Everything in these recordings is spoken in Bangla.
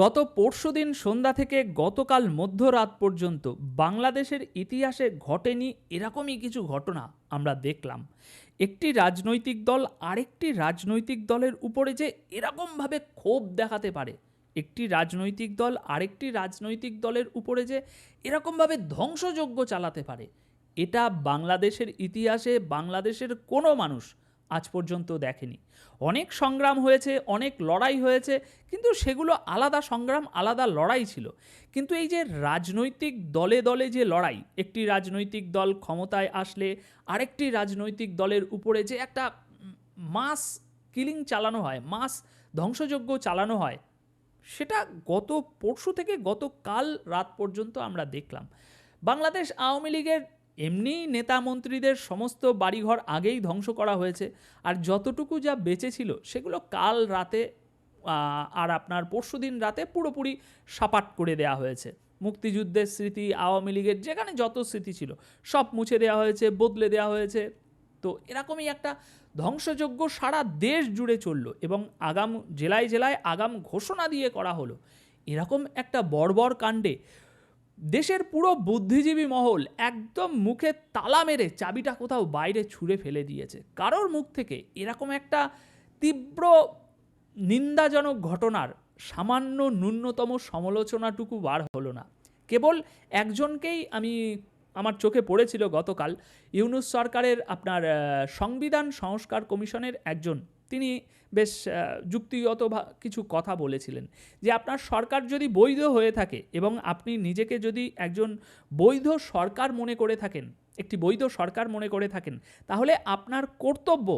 গত পরশুদিন সন্ধ্যা থেকে গতকাল মধ্যরাত পর্যন্ত বাংলাদেশের ইতিহাসে ঘটেনি এরকমই কিছু ঘটনা আমরা দেখলাম। একটি রাজনৈতিক দল আরেকটি রাজনৈতিক দলের উপরে যে এরকমভাবে ক্ষোভ দেখাতে পারে, একটি রাজনৈতিক দল আরেকটি রাজনৈতিক দলের উপরে যে এরকমভাবে ধ্বংসযজ্ঞ চালাতে পারে, এটা বাংলাদেশের ইতিহাসে বাংলাদেশের কোনো মানুষ আজ পর্যন্ত দেখেনি। অনেক সংগ্রাম হয়েছে, অনেক লড়াই হয়েছে, কিন্তু সেগুলো আলাদা সংগ্রাম, আলাদা লড়াই ছিল। কিন্তু এই যে রাজনৈতিক দলে দলে যে লড়াই, একটি রাজনৈতিক দল ক্ষমতায় আসলে আরেকটি রাজনৈতিক দলের উপরে যে একটা মাস কিলিং চালানো হয়, মাস ধ্বংসযজ্ঞ চালানো হয়, সেটা গত পরশু থেকে গতকাল রাত পর্যন্ত আমরা দেখলাম। বাংলাদেশ আওয়ামী লীগের এমনি নেতা মন্ত্রীদের সমস্ত বাড়িঘর আগেই ধ্বংস করা হয়েছে, আর যতটুকু যা বেঁচে ছিল সেগুলো কাল রাতে আর আপনার পরশুদিন রাতে পুরোপুরি সাপাট করে দেওয়া হয়েছে। মুক্তিযুদ্ধের স্মৃতি, আওয়ামী লীগের যেখানে যত স্মৃতি ছিল, সব মুছে দেওয়া হয়েছে, বদলে দেওয়া হয়েছে। তো এরকমই একটা ধ্বংসযজ্ঞ সারা দেশ জুড়ে চলল এবং আগাম, জেলায় জেলায় আগাম ঘোষণা দিয়ে করা হলো। এরকম একটা বর্বর কাণ্ডে দেশের পুরো বুদ্ধিজীবী মহল একদম মুখে তালা মেরে চাবিটা কোথাও বাইরে ছুঁড়ে ফেলে দিয়েছে। কারোর মুখ থেকে এরকম একটা তীব্র নিন্দাজনক ঘটনার সামান্য ন্যূনতম সমালোচনাটুকু বার হলো না। কেবল একজনকেই আমি, আমার চোখে পড়েছিল গতকাল, ইউনুস সরকারের আপনার সংবিধান সংস্কার কমিশনের একজন তিনি বেশ যুক্তিগত কিছু কথা বলেছিলেন যে আপনার সরকার যদি বৈধ হয়ে থাকে এবং আপনি নিজেকে যদি একজন বৈধ সরকার মনে করে থাকেন, একটি বৈধ সরকার মনে করে থাকেন, তাহলে আপনার কর্তব্য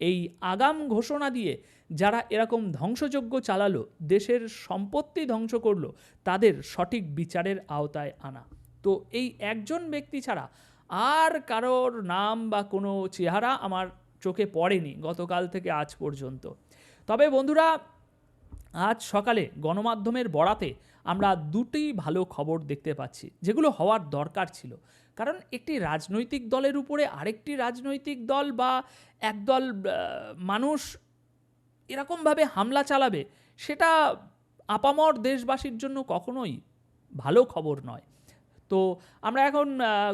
এই আগাম ঘোষণা দিয়ে যারা এরকম ধ্বংসযজ্ঞ চালালো, দেশের সম্পত্তি ধ্বংস করল, তাদের সঠিক বিচারের আওতায় আনা। তো এই একজন ব্যক্তি ছাড়া আর কারোর নাম বা কোনো চেহারা আমার চোখে পড়েনি গতকাল থেকে আজ পর্যন্ত। তবে বন্ধুরা, আজ সকালে গণমাধ্যমের বরাতে আমরা দুটি ভালো খবর দেখতে পাচ্ছি, যেগুলো হওয়ার দরকার ছিল। কারণ একটি রাজনৈতিক দলের উপরে আরেকটি রাজনৈতিক দল বা একদল মানুষ এরকমভাবে হামলা চালাবে, সেটা আপামর দেশবাসীর জন্য কখনোই ভালো খবর নয়। তো আমরা এখন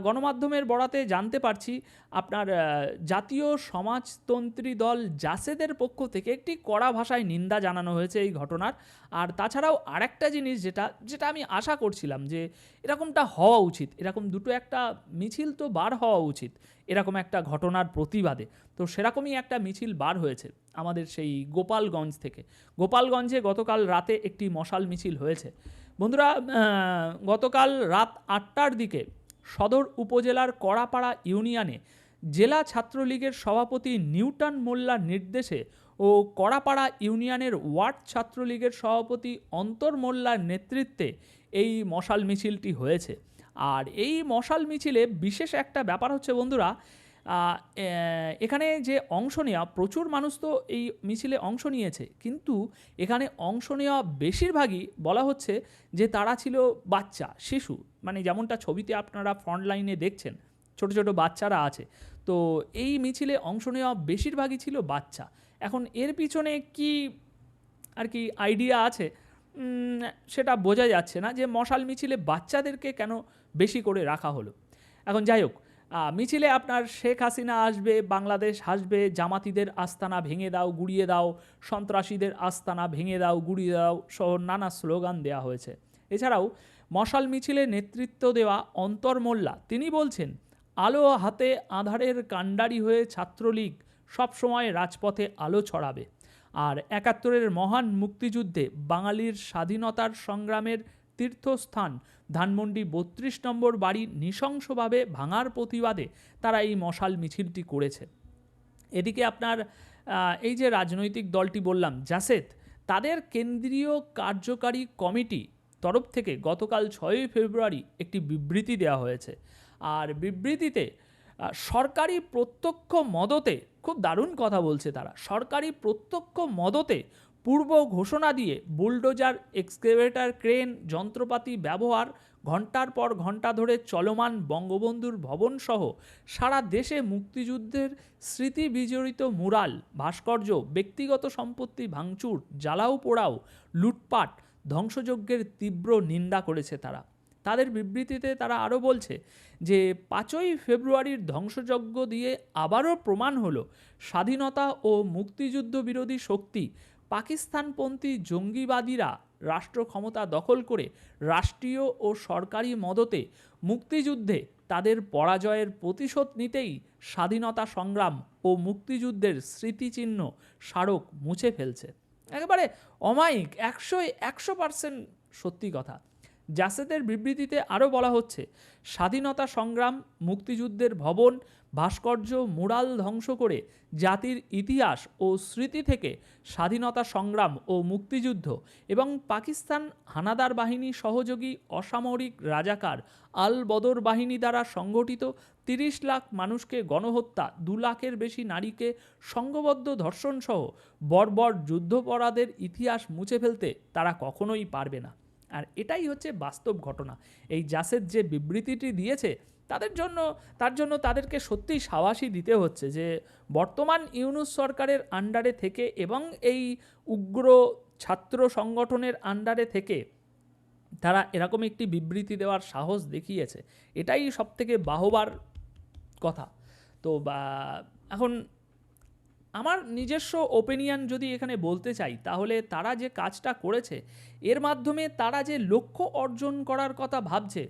গণমাধ্যমের বরাতে জানতে পারছি আপনার জাতীয় সমাজতন্ত্রী দল জাসেদের পক্ষ থেকে একটি কড়া ভাষায় নিন্দা জানানো হয়েছে এই ঘটনার। আর তাছাড়াও আরেকটা জিনিস যেটা যেটা আমি আশা করছিলাম যে এরকমটা হওয়া উচিত। এরকম দুটো একটা মিছিল তো বার হওয়া উচিত, এরকম একটা ঘটনার প্রতিবাদে। তো সেরকমই একটা মিছিল বার হয়েছে আমাদের সেই গোপালগঞ্জ থেকে। গোপালগঞ্জে গতকাল রাতে একটি মশাল মিছিল হয়েছে। বন্ধুরা গতকাল রাত আটটার দিকে সদর উপজেলার কড়াপাড়া ইউনিয়নে জেলা ছাত্রলীগের সভাপতি নিউটন মোল্লার নির্দেশে ও কড়াপাড়া ইউনিয়নের ওয়ার্ড ছাত্রলীগের সভাপতি অন্তর মোল্লার নেতৃত্বে এই মশাল মিছিলটি হয়েছে। আর এই মশাল মিছিলে বিশেষ একটা ব্যাপার হচ্ছে বন্ধুরা এখানে যে অংশ নেওয়া, প্রচুর মানুষ তো এই মিছিলে অংশ নিয়েছে, কিন্তু এখানে অংশ নেওয়া বেশিরভাগই বলা হচ্ছে যে তারা ছিল বাচ্চা, শিশু। মানে যেমনটা ছবিতে আপনারা ফ্রন্ট লাইনে দেখছেন, ছোট ছোট বাচ্চারা আছে। তো এই মিছিলে অংশ নেওয়া বেশিরভাগই ছিল বাচ্চা। এখন এর পিছনে কি আর কি আইডিয়া আছে? সেটা বোঝা যাচ্ছে না যে মশাল মিছিলে বাচ্চাদেরকে কেন বেশি করে রাখা হলো। এখন যাই হোক মিছিলে আপনার শেখ হাসিনা আসবে, বাংলাদেশ হাসবে, জামাতিদের আস্তানা ভেঙে দাও, গুড়িয়ে দাও, সন্ত্রাসীদের আস্তানা ভেঙে দাও, গুড়িয়ে দাও সহ নানা স্লোগান দেওয়া হয়েছে। এছাড়াও মশাল মিছিলে নেতৃত্ব দেওয়া অন্তর মোল্লা, তিনি বলছেন, আলো হাতে আধারের কাণ্ডারি হয়ে ছাত্রলীগ সবসময় রাজপথে আলো ছড়াবে। আর একাত্তরের মহান মুক্তিযুদ্ধে বাঙালির স্বাধীনতার সংগ্রামের তীর্থস্থান। ধানমন্ডি বত্রিশ নম্বর বাড়ি নৃশংসভাবে ভাঙার প্রতিবাদে তারা এই মশাল মিছিলটি করেছে। এদিকে আপনার এই যে রাজনৈতিক দলটি বললাম, জাসেদ, তাদের কেন্দ্রীয় কার্যকারী কমিটি তরফ থেকে গতকাল ছয়ই ফেব্রুয়ারি একটি বিবৃতি দেওয়া হয়েছে। আর বিবৃতিতে সরকারি প্রত্যক্ষ মদতে, খুব দারুণ কথা বলছে তারা, সরকারি প্রত্যক্ষ মদতে পূর্ব ঘোষণা দিয়ে বুলডোজার, এক্সকেভেটর, ক্রেন, যন্ত্রপাতি ব্যবহার ঘণ্টার পর ঘণ্টা ধরে চলমান বঙ্গবন্ধুর ভবন সহ সারা দেশে মুক্তিযুদ্ধের স্মৃতি বিজড়িত মুরাল, ভাস্কর্য, ব্যক্তিগত সম্পত্তি ভাঙচুর, জ্বালাও পোড়াও, লুটপাট, ধ্বংসযজ্ঞের তীব্র নিন্দা করেছে তারা। তাদের বিবৃতিতে তারা আরও বলছে যে, পাঁচই ফেব্রুয়ারির ধ্বংসযজ্ঞ দিয়ে আবারও প্রমাণ হলো স্বাধীনতা ও মুক্তিযুদ্ধ বিরোধী শক্তি পাকিস্তানপন্থী জঙ্গিবাদীরা রাষ্ট্র ক্ষমতা দখল করে রাষ্ট্রীয় ও সরকারি মদতে মুক্তিযুদ্ধে তাদের পরাজয়ের প্রতিশোধ নিতেই স্বাধীনতা সংগ্রাম ও মুক্তিযুদ্ধের স্মৃতিচিহ্ন স্মারক মুছে ফেলছে। একেবারে অমায়িক একশো একশো পার্সেন্ট সত্যি কথা। জাসেদের বিবৃতিতে আরও বলা হচ্ছে, স্বাধীনতা সংগ্রাম, মুক্তিযুদ্ধের ভবন, ভাস্কর্য মুরাল ধ্বংস করে জাতির ইতিহাস ও স্মৃতি থেকে স্বাধীনতা সংগ্রাম ও মুক্তিযুদ্ধ এবং পাকিস্তান হানাদার বাহিনী সহযোগী অসামরিক রাজাকার আল বদর বাহিনী দ্বারা সংগঠিত তিরিশ লাখ মানুষকে গণহত্যা, দু লাখের বেশি নারীকে সংঘবদ্ধ ধর্ষণসহ বর্বর যুদ্ধপরাধের ইতিহাস মুছে ফেলতে তারা কখনোই পারবে না। আর এটাই হচ্ছে বাস্তব ঘটনা। এই জাসেদ যে বিবৃতিটি দিয়েছে, তাদের জন্য, তার জন্য তাদেরকে সত্যিই সাবাসী দিতে হচ্ছে যে বর্তমান ইউনুস সরকারের আন্ডারে থেকে এবং এই উগ্র ছাত্র সংগঠনের আন্ডারে থেকে তারা এরকম একটি বিবৃতি দেওয়ার সাহস দেখিয়েছে। এটাই সব থেকে বাহবার কথা। তো বা, এখন আমার নিজস্ব ওপিনিয়ন যদি এখানে বলতে চাই, তাহলে তারা যে কাজটা করেছে, এর মাধ্যমে তারা যে লক্ষ্য অর্জন করার কথা ভাবছে,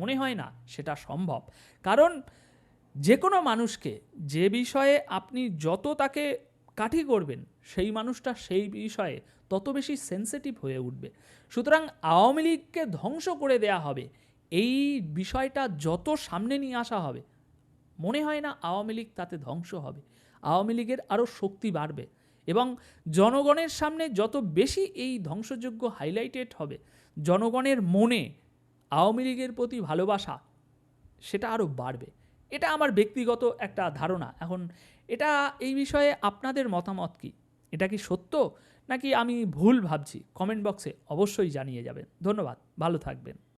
মনে হয় না সেটা সম্ভব। কারণ যে কোনো মানুষকে যে বিষয়ে আপনি যত তাকে কাঠি করবেন, সেই মানুষটা সেই বিষয়ে তত বেশি সেন্সিটিভ হয়ে উঠবে। সুতরাং আওয়ামী লীগকে ধ্বংস করে দেয়া হবে, এই বিষয়টা যত সামনে নিয়ে আসা হবে, মনে হয় না আওয়ামী লীগ তাতে ধ্বংস হবে। আওয়ামী লীগের আরও শক্তি বাড়বে এবং জনগণের সামনে যত বেশি এই ধ্বংসযোগ্য হাইলাইটেড হবে, জনগণের মনে আওয়ামী লীগের প্রতি ভালোবাসা সেটা আরও বাড়বে। এটা আমার ব্যক্তিগত একটা ধারণা। এখন এটা এই বিষয়ে আপনাদের মতামত কি? এটা কি সত্য নাকি আমি ভুল ভাবছি? কমেন্ট বক্সে অবশ্যই জানিয়ে যাবেন। ধন্যবাদ। ভালো থাকবেন।